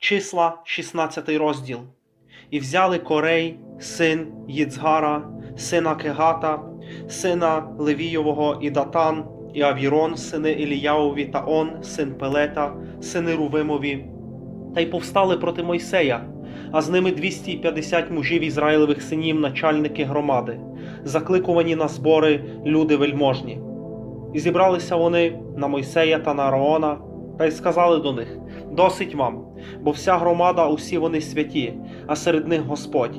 Числа, 16 розділ. І взяли Корей, син Їцгара, сина Кегата, сина Левійового і Датан, і Авірон, сини Іліяові та Он, син Пелета, сини Рувимові, та й повстали проти Мойсея, а з ними 250 мужів Ізраїлевих синів, начальники громади, закликувані на збори люди вельможні. І зібралися вони на Мойсея та на Араона, та й сказали до них: Досить вам, бо вся громада, усі вони святі, а серед них Господь.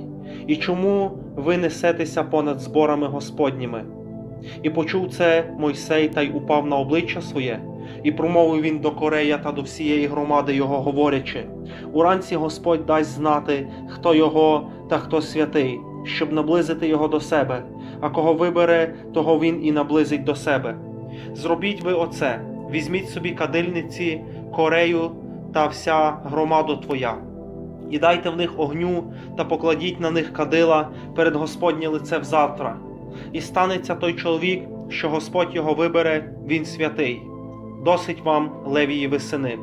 І чому ви несетеся понад зборами Господніми? І почув це Мойсей та й упав на обличчя своє, і промовив він до Корея та до всієї громади його, говорячи: Уранці Господь дасть знати, хто його та хто святий, щоб наблизити його до себе, а кого вибере, того він і наблизить до себе. Зробіть ви оце, візьміть собі кадильниці, корею та вся громада твоя, і дайте в них огню та покладіть на них кадила перед Господнє лице взавтра. І станеться той чоловік, що Господь його вибере, він святий. Досить вам, Левієві сини.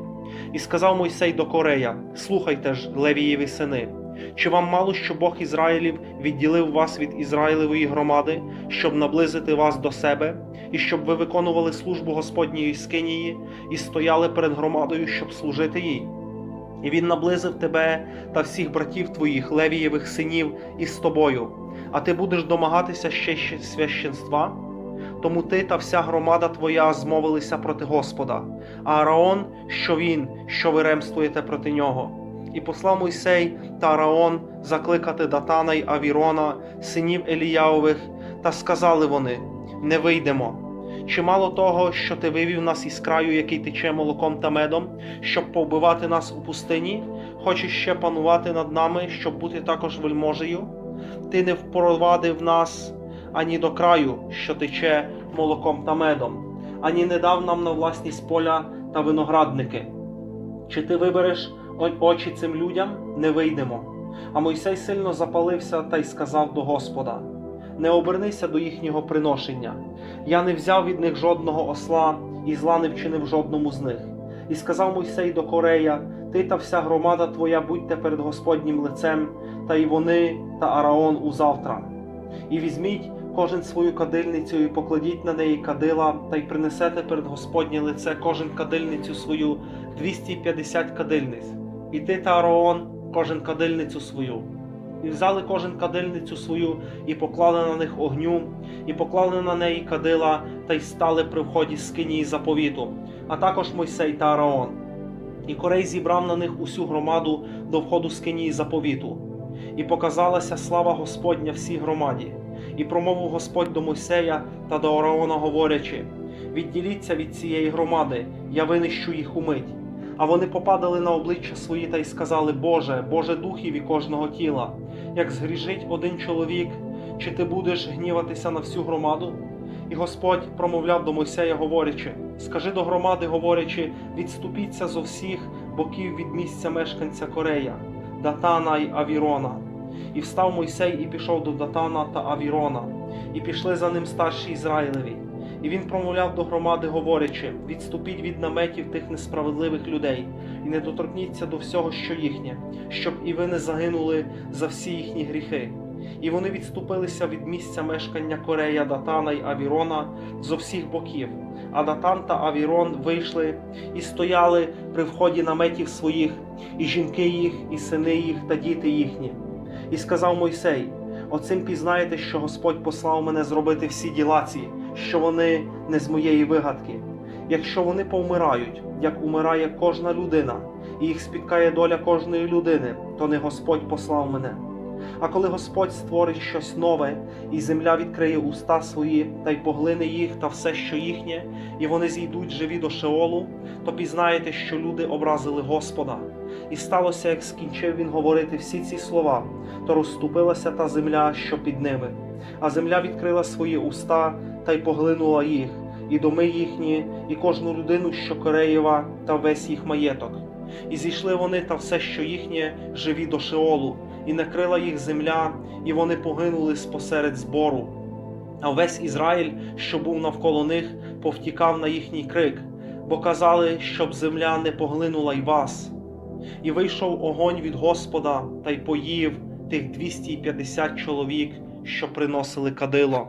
І сказав Мойсей до Корея: Слухайте ж, Левієві сини, чи вам мало, що Бог Ізраїлів відділив вас від Ізраїлевої громади, щоб наблизити вас до себе, і щоб ви виконували службу Господньої скинії і стояли перед громадою, щоб служити їй? І він наблизив тебе та всіх братів твоїх, Левієвих синів, із тобою, а ти будеш домагатися ще ще священства? Тому ти та вся громада твоя змовилися проти Господа, а Араон, що він, що ви ремствуєте проти нього. І послав Мойсей та Араон закликати Датана й Авірона, синів Еліяових, та сказали вони: Не вийдемо. Чи мало того, що ти вивів нас із краю, який тече молоком та медом, щоб повбивати нас у пустині, хочеш ще панувати над нами, щоб бути також вельможею? Ти не впровадив нас ані до краю, що тече молоком та медом, ані не дав нам на власність поля та виноградники. Чи ти вибереш очі цим людям? Не вийдемо. А Мойсей сильно запалився та й сказав до Господа: Не обернися до їхнього приношення. Я не взяв від них жодного осла і зла не вчинив жодному з них. І сказав Мойсей до Корея: Ти та вся громада твоя будьте перед Господнім лицем, та й вони та Араон узавтра. І візьміть кожен свою кадильницю і покладіть на неї кадила, та й принесете перед Господнє лице кожен кадильницю свою 250 кадильниць, і ти та Араон кожен кадильницю свою. І взяли кожен кадильницю свою, і поклали на них огню, і поклали на неї кадила, та й стали при вході скинії заповіту, а також Мойсей та Араон. І Корей зібрав на них усю громаду до входу скинії заповіту. І показалася слава Господня всій громаді. І промовив Господь до Мойсея та до Араона, говорячи: Відділіться від цієї громади, я винищу їх умить. А вони попадали на обличчя свої та й сказали: Боже, Боже духів і кожного тіла, як згріжить один чоловік, чи ти будеш гніватися на всю громаду? І Господь промовляв до Мойсея, говорячи: Скажи до громади, говорячи, відступіться зо всіх боків від місця мешканця Корея, Датана й Авірона. І встав Мойсей і пішов до Датана та Авірона, і пішли за ним старші Ізраїлеві. І він промовляв до громади, говорячи: відступіть від наметів тих несправедливих людей, і не доторкніться до всього, що їхнє, щоб і ви не загинули за всі їхні гріхи. І вони відступилися від місця мешкання Корея, Датана й Авірона зо всіх боків. А Датан та Авірон вийшли і стояли при вході наметів своїх, і жінки їх, і сини їх та діти їхні. І сказав Мойсей: Оцим пізнаєте, що Господь послав мене зробити всі діла ці, що вони не з моєї вигадки. Якщо вони повмирають, як умирає кожна людина, і їх спіткає доля кожної людини, то не Господь послав мене. А коли Господь створить щось нове, і земля відкриє уста свої та й поглине їх та все, що їхнє, і вони зійдуть живі до Шеолу, то пізнаєте, що люди образили Господа. І сталося, як скінчив він говорити всі ці слова, то розступилася та земля, що під ними. А земля відкрила свої уста та й поглинула їх, і доми їхні, і кожну людину, що Кореєва, та весь їх маєток. І зійшли вони та все, що їхнє, живі до Шеолу, і накрила їх земля, і вони погинули спосеред збору. А весь Ізраїль, що був навколо них, повтікав на їхній крик, бо казали, щоб земля не поглинула й вас. І вийшов огонь від Господа та й поїв тих 250 чоловік, що приносили кадило.